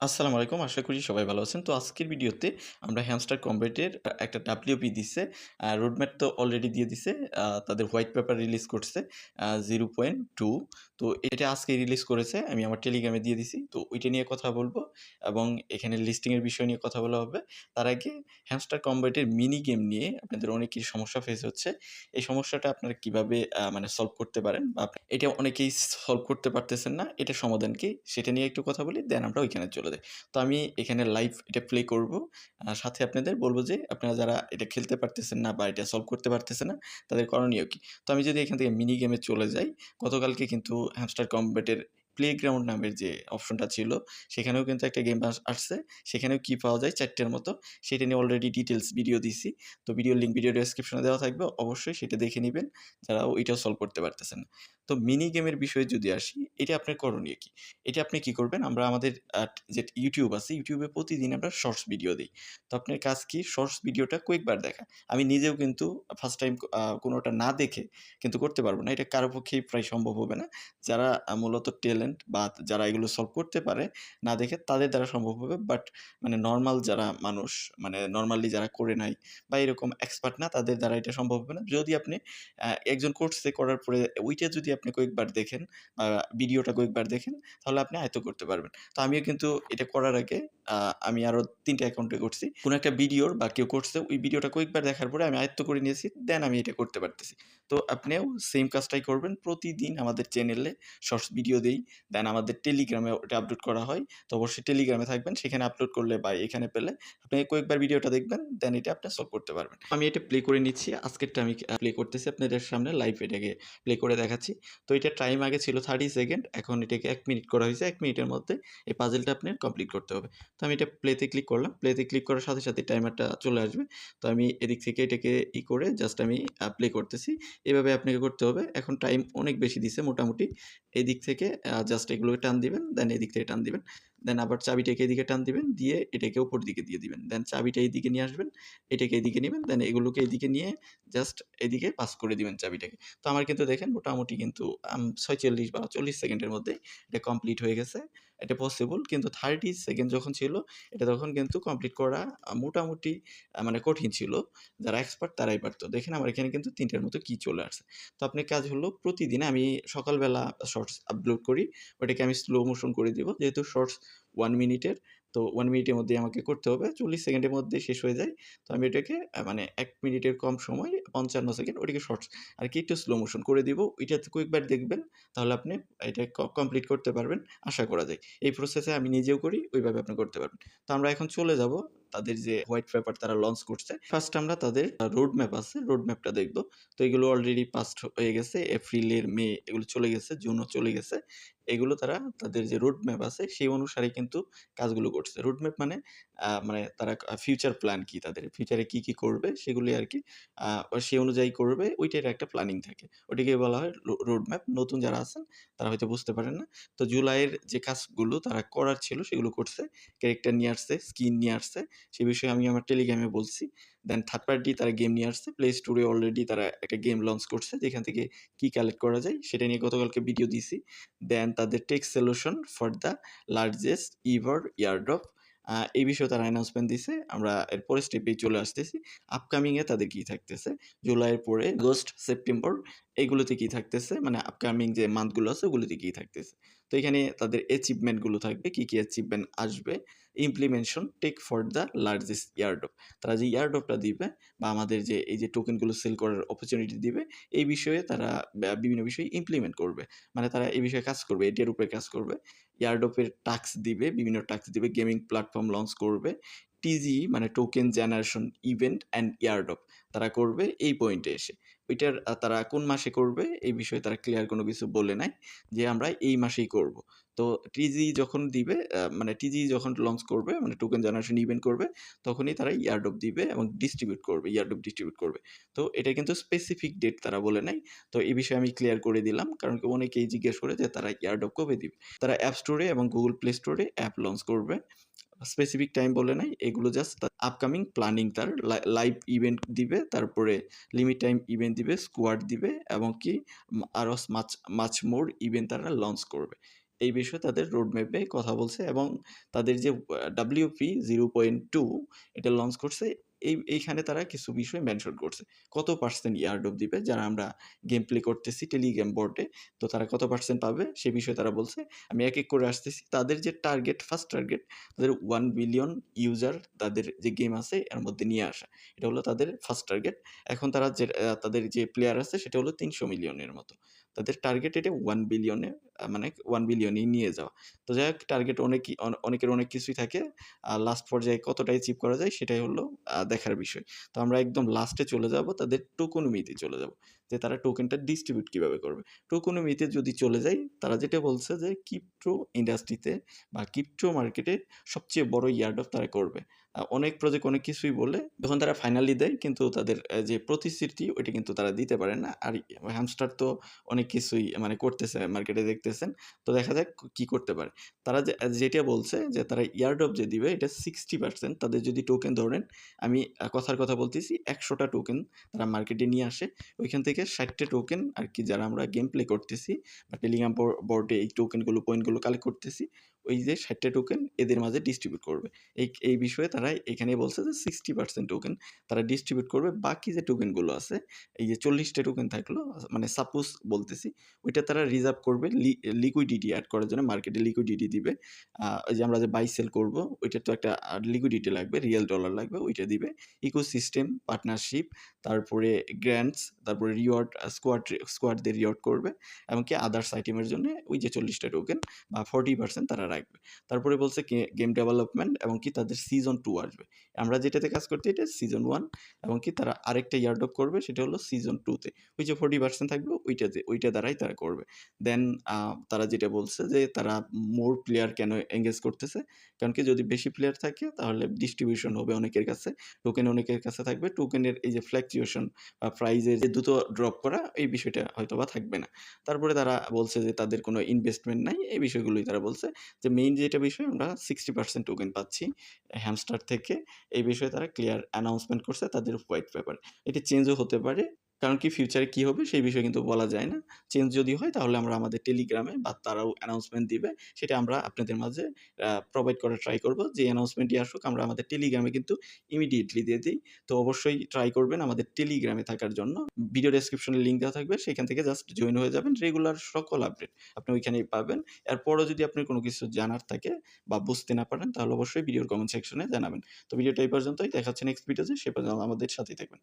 আসসালামু আলাইকুম। আশা করি সবাই ভালো আছেন। তো আজকের ভিডিওতে আমরা হ্যামস্টার কমব্যাটের আ একটা WP দিছে। রোডম্যাপ তো অলরেডি দিয়ে দিছে। তাদের হোয়াইট পেপার রিলিজ করছে আ 0.2 তো এটা আজকে রিলিজ করেছে। আমি আমার টেলিগ্রামে দিয়ে দিছি। তো ওইটা নিয়ে কথা বলব এবং এখানে লিস্টিংয়ের বিষয় নিয়ে কথা বলা হবে। তার আগে হ্যামস্টার কমব্যাটের মিনি গেম নিয়ে আপনাদের অনেকেরই সমস্যা ফেস হচ্ছে। এই সমস্যাটা আপনারা কীভাবে মানে সলভ করতে পারেন বা এটা অনেকেই সলভ করতে পারতেছেন না। এটা সমাধান কি? সেটা নিয়ে একটু কথা বলি। দেন আমরা ওইখানে চলে যাই। তো আমি এখানে লাইভ এটা প্লে করব। সাথে আপনাদের বলব যে আপনারা যারা এটা খেলতে পারতেছেন না বা এটা সলভ করতে পারতেছেন না, তাদের করণীয় কি? তো আমি যদি এখান থেকে মিনি গেমে চলে যাই, গতকালকে কিন্তু হ্যামস্টার কমব্যাটের প্লেগ্রাউন্ড নামের যে অপশনটা ছিল, সেখানেও কিন্তু একটা গেম আসছে। সেখানেও কি পাওয়া যায় চারটের মতো। সেটা নিয়ে অলরেডি ডিটেলস ভিডিও দিছি। তো ভিডিও লিঙ্ক ভিডিও ডেসক্রিপশনে দেওয়া থাকবে। অবশ্যই সেটা দেখে নেবেন যারা ওইটাও সলভ করতে পারতেছেন। তো মিনি গেমের বিষয়ে যদি আসি, এটা আপনার করণীয় কি? এটা আপনি কি করবেন? আমরা আমাদের যে ইউটিউব আছে, ইউটিউবে প্রতিদিন আমরা শর্টস ভিডিও দিই তো আপনার কাজ কি? শর্টস ভিডিওটা কয়েকবার দেখা। আমি নিজেও কিন্তু ফার্স্ট টাইম কোনোটা না দেখে কিন্তু করতে পারব না। এটা কারও পক্ষেই প্রায় সম্ভব হবে না। যারা মূলত মূলত ট্যালেন্ট বা যারা এগুলো সলভ করতে পারে না দেখে তাদের দ্বারা সম্ভব হবে। বাট মানে নর্মাল যারা মানুষ, মানে নর্মালি যারা করে নাই বা এরকম এক্সপার্ট না তাদের দ্বারা এটা সম্ভব হবে না। যদি আপনি একজন করছে, করার পরে ওইটা যদি আপনি কয়েকবার দেখেন বা ভিডিওটা কয়েকবার দেখেন, তাহলে আপনি আয়ত্ত করতে পারবেন। তো আমিও কিন্তু এটা করার আগে আমি আরও ৩ টা অ্যাকাউন্টে করছি। কোনো একটা ভিডিওর বা কেউ করছে, ওই ভিডিওটা কয়েকবার দেখার পরে আমি আয়ত্ত করে নিয়েছি। দেন আমি এটা করতে পারতেছি। তো আপনিও সেম কাজটাই করবেন। প্রতিদিন আমাদের চ্যানেলে শর্টস ভিডিও দেই। দেন আমাদের টেলিগ্রামে ওটা আপলোড করা হয়। তো অবশ্যই টেলিগ্রামে থাকবেন। সেখানে আপলোড করলে বা এখানে পেলে আপনি কয়েকবার ভিডিওটা দেখবেন। দেন এটা আপনি সলভ করতে পারবেন। আমি এটা প্লে করে নিচ্ছি। আজকেরটা আমি প্লে করতেছি আপনাদের সামনে লাইভ এটাকে প্লে করে দেখাচ্ছি। তো এটা টাইম আগে ছিল 30 সেকেন্ড। এখন এটাকে এক মিনিট করা হয়েছে। এক মিনিটের মধ্যে এই পাজেলটা আপনার কমপ্লিট করতে হবে। তো আমি এটা প্লেতে ক্লিক করলাম। প্লেতে ক্লিক করার সাথে, সাথে টাইমারটা চলে আসবে। তো আমি এদিক থেকে এটাকে ই করে জাস্ট আমি প্লে করতেছি। এভাবে আপনাকে করতে হবে। এখন টাইম অনেক বেশি দিছে মোটামুটি। এদিক থেকে আ জাস্ট এগুলোকে টান দিবেন। দেন এদিক থেকে টান দিবেন। দেন আবার চাবিটাকে এদিকে টান দিবেন। দিয়ে এটাকে উপর দিকে দিয়ে দিবেন। দেন চাবিটা এইদিকে নিয়ে আসবেন। এটাকে এদিকে নিবেন। দেন এগুলোকে এদিকে নিয়ে জাস্ট এদিকে পাস করে দিবেন চাবিটাকে। তো আমার কিন্তু দেখেন মোটামুটি কিন্তু ৪৬ বা ৪০ সেকেন্ডের মধ্যেই এটা কমপ্লিট হয়ে গেছে। এটা পসিবল কিন্তু 30 সেকেন্ড যখন ছিল, এটা তখন কিন্তু কমপ্লিট করা মোটামুটি মানে কঠিন ছিল। যারা এক্সপার্ট তারাই পারতো দেখেন আমার এখানে কিন্তু ৩ টার মতো কি চলে আসছে। তো আপনার কাজ হলো প্রতিদিন আমি সকালবেলা শর্টস আপলোড করি। ওটাকে আমি স্লো মোশন করে দিব। যেহেতু শর্টস 1 মিনিটের। তো ওয়ান মিনিটের মধ্যে আমাকে করতে হবে। ৪০ সেকেন্ডের মধ্যে শেষ হয়ে যায়। তো আমি এটাকে মানে এক মিনিটের কম সময় ৫৫ সেকেন্ড ওটাকে শর্টস আরকি একটু স্লো মোশন করে দিব। ওইটাতে কয়েকবার দেখবেন। তাহলে আপনি এটা কমপ্লিট করতে পারবেন আশা করা যায়। এই প্রসেসে আমি নিজেও করি, ওইভাবে আপনি করতে পারবেন। তো আমরা এখন চলে যাব তাদের যে হোয়াইট পেপার তারা লঞ্চ করছে। ফার্স্ট আমরা তাদের রোড ম্যাপ আছে, রোড ম্যাপটা দেখব তো এগুলো অলরেডি পাস্ট হয়ে গেছে। এপ্রিলের, মে এগুলো চলে গেছে, জুনও চলে গেছে। এগুলো তারা তাদের যে রোড ম্যাপ আছে সেই অনুসারে কিন্তু কাজগুলো করছে। রোড ম্যাপ মানে মানে তারা ফিউচার প্ল্যান কি তাদের? ফিউচারে কি, কি করবে সেগুলি আর কি সে অনুযায়ী করবে ওইটার একটা প্ল্যানিং থাকে। ওটাকে বলা হয় রোড ম্যাপ। নতুন যারা আছেন তারা হয়তো বুঝতে পারেন না। তো জুলাইয়ের যে কাজগুলো তারা করার ছিল সেগুলো করছে। ক্যারেক্টার নিয়ে আসছে, স্কিন নিয়ে আসছে। সে বিষয়ে আমি আমার টেলিগ্রামে বলছি। দেন থার্ড পার্টি তারা গেম নিয়ে আসছে। প্লে স্টোরে অলরেডি তারা একটা গেম লঞ্চ করছে। যেখান থেকে কি কালেক্ট করা যায় সেটা নিয়ে গতকালকে ভিডিও দিছি। দেন তাদের tech solution for the largest ever airdrop uh এই বিষয়ে তারা অ্যানাউন্সমেন্ট দিছে। আমরা এরপরে স্টেপে চলে আসতেছি। আপকামিংয়ে তাদের কী থাকতেছে? জুলাইয়ের পরে আগস্ট, সেপ্টেম্বর এগুলোতে কি থাকতেছে? মানে আপকামিং যে মান্থগুলো আছে ওগুলোতে কি থাকতেছে? তো এখানে তাদের অ্যাচিভমেন্টগুলো থাকবে। কি, কি অ্যাচিভমেন্ট আসবে? Implementation tech for the largest airdrop. তারা যে এয়ারড্রপটা দিবে বা আমাদের যে এই যে টোকেনগুলো সেল করার অপরচুনিটি দিবে, এই বিষয়ে তারা বিভিন্ন বিষয়ে ইমপ্লিমেন্ট করবে। মানে তারা এই বিষয়ে কাজ করবে, এটার উপরে কাজ করবে। এয়ারড্রপের টাস্ক দিবে, বিভিন্ন টাস্ক দিবে, গেমিং প্ল্যাটফর্ম লঞ্চ করবে। টিজি মানে token generation event and airdrop তারা করবে এই পয়েন্টে এসে। ওইটার তারা কোন মাসে করবে এই বিষয়ে তারা ক্লিয়ার কোনো কিছু বলে নাই। যে আমরা এই মাসেই করব। তো টিজি যখন দিবে মানে টিজি যখন লঞ্চ করবে মানে টোকেন জেনারেশন ইভেন্ট করবে, তখনই তারা এয়ারড্রপ দিবে এবং ডিস্ট্রিবিউট করবে, এয়ারড্রপ ডিস্ট্রিবিউট করবে। তো এটা কিন্তু স্পেসিফিক ডেট তারা বলে নাই। তো এই বিষয়ে আমি ক্লিয়ার করে দিলাম। কারণ কি অনেকেই জিজ্ঞেস করে যে তারা এয়ারড্রপ কবে দিবে? তারা অ্যাপ স্টোরে এবং গুগল প্লে স্টোরে অ্যাপ লঞ্চ করবে। স্পেসিফিক টাইম বলে নাই। এগুলো জাস্ট আপকামিং প্ল্যানিং তার লাইভ ইভেন্ট দিবে, তারপরে লিমিট টাইম ইভেন্ট দিবে, স্কোয়াড দিবে এবং কি আরও মাছ মাচ মোর ইভেন্ট তারা লঞ্চ করবে। এই বিষয়ে তাদের রোড ম্যাপে কথা বলছে এবং তাদের যে ডাব্লিউপি জিরো পয়েন্ট টু এটা লঞ্চ করছে এই এইখানে তারা কিছু বিষয় মেনশন করছে। কত পার্সেন্ট এয়ারড্রপ দিবে যারা আমরা গেম প্লে করতেছি টেলিগ্রাম বোর্ডে তো তারা কত পার্সেন্ট পাবে সে বিষয়ে তারা বলছে। আমি এক, এক করে আসতেছি। তাদের যে টার্গেট ফার্স্ট টার্গেট তাদের ওয়ান বিলিয়ন ইউজার তাদের যে গেম আছে এর মধ্যে নিয়ে আসা। এটা হলো তাদের ফার্স্ট টার্গেট। এখন তারা যে তাদের যে প্লেয়ার আছে সেটা হলো ৩০০ মিলিয়নের মতো। তাদের টার্গেট এটা ওয়ান বিলিয়নে মানে ওয়ান বিলিয়নেই নিয়ে যাওয়া। তো যাই হোক টার্গেট অনেকই, অন, অনেকের অনেক কিছুই থাকে। আর লাস্ট পর্যায়ে কতটা অ্যাচিভ করা যায় সেটাই হলো দেখার বিষয়। তো আমরা একদম লাস্টে চলে যাব, তাদের টোকনমিতে চলে যাব। যে তারা টোকেনটা ডিস্ট্রিবিউট কীভাবে করবে। টোকনমিতে যদি চলে যাই, তারা যেটা বলছে যে ক্রিপ্টো ইন্ডাস্ট্রিতে বা ক্রিপ্টো মার্কেটে সবচেয়ে বড় ইয়ার্ড অফ তারা করবে। অনেক প্রজেক্ট অনেক কিছুই বলে, যখন তারা ফাইনালি দেয়, কিন্তু তাদের যে প্রতিশ্রুতি, ওইটা কিন্তু তারা দিতে পারে না। আর হ্যামস্টার তো অনেক কিছুই মানে করতেছে মার্কেটে দেখতেছেন। তো দেখা যাক কি করতে পারে। তারা যে যেটা বলছে, যে তারা এয়ারড্রপ যে দিবে, এটা 60% তাদের যদি টোকেন ধরেন, আমি কথার কথা বলতেছি, একশোটা টোকেন তারা মার্কেটে নিয়ে আসে। ওইখান থেকে ৬০ টোকেন আর কি যারা আমরা গেম প্লে করতেছি, বা টেলিগ্রাম বোর্ডে এই টোকেনগুলো পয়েন্টগুলো কালেক্ট করতেছি। ওই যে ৬০ টা টোকেন এদের মাঝে ডিস্ট্রিবিউট করবে। এই এই বিষয়ে তারা এখানে বলছে যে 60% টোকেন তারা ডিস্ট্রিবিউট করবে। বাকি যে টোকেনগুলো আছে এই যে চল্লিশটা টোকেন থাকল মানে সাপোজ বলতেছি ওইটা তারা রিজার্ভ করবে লিকুইডিটি অ্যাড করার জন্য মার্কেটে লিকুইডিটি দিবে। যে আমরা যে বাই সেল করব ওইটার তো একটা লিকুইডিটি লাগবে, রিয়েল ডলার লাগবে ওইটা দিবে। ইকোসিস্টেম, পার্টনারশিপ, তারপরে গ্র্যান্টস, তারপরে রিওয়ার্ড স্কোয়াড স্কোয়াডদের রিওয়ার্ড করবে। এমনকি আদার্স আইটেমের জন্য ওই যে ৪০ টা টোকেন বা 40% তারা রাখবে। তারপরে বলছে গেম ডেভেলপমেন্ট এবং কি তাদের সিজন 2 আসবে। আমরা যেটাতে কাজ করছি এটা সিজন 1 এবং কি তারা আরেকটা এয়ারড্রপ করবে, সেটা হলো সিজন 2 তে। ওই যে 40% থাকবে, ওইটাতে, ওইটা দ্বারাই তারা করবে। দেন তারা যেটা বলছে যে তারা মোর প্লেয়ার কেন এনগেজ করতেছে? কারণ কি যদি বেশি প্লেয়ার থাকে, তাহলে ডিস্ট্রিবিউশন হবে অনেকের কাছে। টোকেন অনেকের কাছে থাকবে। টোকেনের এই যে ফ্লাকচুয়েশন বা প্রাইজের যে দ্রুত ড্রপ করা, এই বিষয়টা হয়তো বা থাকবে না। তারপরে তারা বলছে যে তাদের কোনো ইনভেস্টমেন্ট নাই। এই বিষয়গুলোই তারা বলছে। যে মেইন যেটা বিষয়, আমরা 60% টোকেন পাচ্ছি হ্যামস্টার থেকে। এই বিষয়ে তারা ক্লিয়ার অ্যানাউন্সমেন্ট করছে তাদের হোয়াইট পেপার এটি চেঞ্জও হতে পারে। কারণ কি ফিউচারে কি হবে সেই বিষয়ে কিন্তু বলা যায় না। চেঞ্জ যদি হয় তাহলে আমরা আমাদের টেলিগ্রামে বা তারাও অ্যানাউন্সমেন্ট দিবে সেটা আমরা আপনাদের মাঝে প্রোভাইড করার ট্রাই করব। যে অ্যানাউন্সমেন্টই আসুক, আমরা আমাদের টেলিগ্রামে কিন্তু ইমিডিয়েটলি দিয়ে দিই তো অবশ্যই ট্রাই করবেন আমাদের টেলিগ্রামে থাকার জন্য। ভিডিও ডেসক্রিপশনে লিঙ্ক দেওয়া থাকবে সেখান থেকে জাস্ট জয়েন হয়ে যাবেন। রেগুলার সকল আপডেট আপনি ওইখানেই পাবেন। এরপরও যদি আপনার কোনো কিছু জানার থাকে বা বুঝতে না পারেন, তাহলে অবশ্যই ভিডিওর কমেন্ট সেকশনে জানাবেন। তো ভিডিওটা এই পর্যন্তই। দেখা হচ্ছে নেক্সট ভিডিওতে সে পর্যন্ত আমাদের সাথেই থাকবেন।